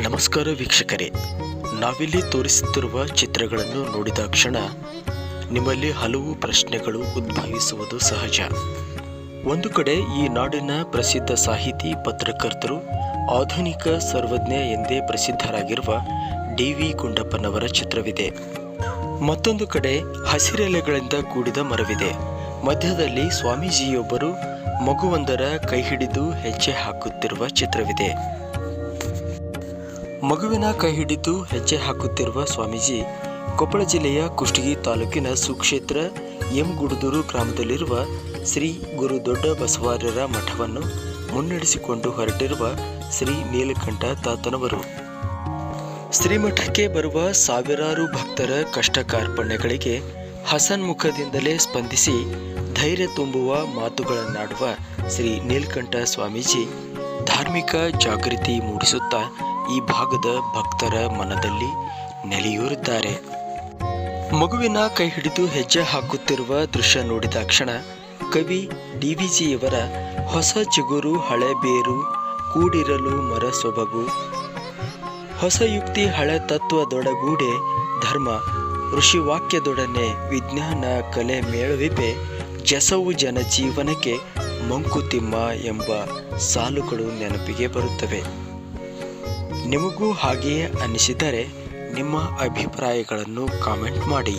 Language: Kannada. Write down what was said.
ನಮಸ್ಕಾರ ವೀಕ್ಷಕರೇ. ನಾವಿಲ್ಲಿ ತೋರಿಸುತ್ತಿರುವ ಚಿತ್ರಗಳನ್ನು ನೋಡಿದ ಕ್ಷಣ ನಿಮ್ಮಲ್ಲಿ ಹಲವು ಪ್ರಶ್ನೆಗಳು ಉದ್ಭವಿಸುವುದು ಸಹಜ. ಒಂದು ಕಡೆ ಈ ನಾಡಿನ ಪ್ರಸಿದ್ಧ ಸಾಹಿತಿ ಪತ್ರಕರ್ತರು ಆಧುನಿಕ ಸರ್ವಜ್ಞ ಎಂದೇ ಪ್ರಸಿದ್ಧರಾಗಿರುವ ಡಿ ವಿ ಗುಂಡಪ್ಪನವರ ಚಿತ್ರವಿದೆ. ಮತ್ತೊಂದು ಕಡೆ ಹಸಿರೆಲೆಗಳಿಂದ ಕೂಡಿದ ಮರವಿದೆ. ಮಧ್ಯದಲ್ಲಿ ಸ್ವಾಮೀಜಿಯೊಬ್ಬರು ಮಗುವೊಂದರ ಕೈ ಹಿಡಿದು ಹೆಜ್ಜೆ ಹಾಕುತ್ತಿರುವ ಚಿತ್ರವಿದೆ. ಮಗುವಿನ ಕೈ ಹಿಡಿದು ಹೆಜ್ಜೆ ಹಾಕುತ್ತಿರುವ ಸ್ವಾಮೀಜಿ, ಕೊಪ್ಪಳ ಜಿಲ್ಲೆಯ ಕುಷ್ಟಗಿ ತಾಲೂಕಿನ ಸುಕ್ಷೇತ್ರ ಎಂ ಗುಡದೂರು ಗ್ರಾಮದಲ್ಲಿರುವ ಶ್ರೀ ಗುರು ದೊಡ್ಡ ಬಸವಾರ್ಯರ ಮಠವನ್ನು ಮುನ್ನಡೆಸಿಕೊಂಡು ಹೊರಟಿರುವ ಶ್ರೀ ನೀಲಕಂಠ ತಾತನವರು. ಶ್ರೀಮಠಕ್ಕೆ ಬರುವ ಸಾವಿರಾರು ಭಕ್ತರ ಕಷ್ಟ ಕಾರ್ಪಣ್ಯಗಳಿಗೆ ಹಸನ್ಮುಖದಿಂದಲೇ ಸ್ಪಂದಿಸಿ ಧೈರ್ಯ ತುಂಬುವ ಮಾತುಗಳನ್ನಾಡುವ ಶ್ರೀ ನೀಲಕಂಠ ಸ್ವಾಮೀಜಿ ಧಾರ್ಮಿಕ ಜಾಗೃತಿ ಮೂಡಿಸುತ್ತಾ ಈ ಭಾಗದ ಭಕ್ತರ ಮನದಲ್ಲಿ ನೆಲೆಯೂರಿದ್ದಾರೆ. ಮಗುವಿನ ಕೈ ಹಿಡಿದು ಹೆಜ್ಜೆ ಹಾಕುತ್ತಿರುವ ದೃಶ್ಯ ನೋಡಿದ ಕ್ಷಣ ಕವಿ ಡಿವಿಜಿಯವರ ಹೊಸ ಚಿಗುರು ಹಳೆ ಬೇರು ಕೂಡಿರಲು ಮರ ಸೊಬಗು. ಹೊಸ ಯುಕ್ತಿ ಹಳೆ ತತ್ವದೊಡಗೂಡೆ ಧರ್ಮ ಋಷಿವಾಕ್ಯದೊಡನೆ ವಿಜ್ಞಾನ ಕಲೆ ಮೇಳವಿಪೆ ಜಸವು ಜನಜೀವನಕ್ಕೆ ಮಂಕುತಿಮ್ಮ ಎಂಬ ಸಾಲುಗಳು ನೆನಪಿಗೆ ಬರುತ್ತವೆ. ನಿಮಗೂ ಹಾಗೆಯೇ ಅನಿಸಿದರೆ ನಿಮ್ಮ ಅಭಿಪ್ರಾಯಗಳನ್ನು ಕಾಮೆಂಟ್ ಮಾಡಿ.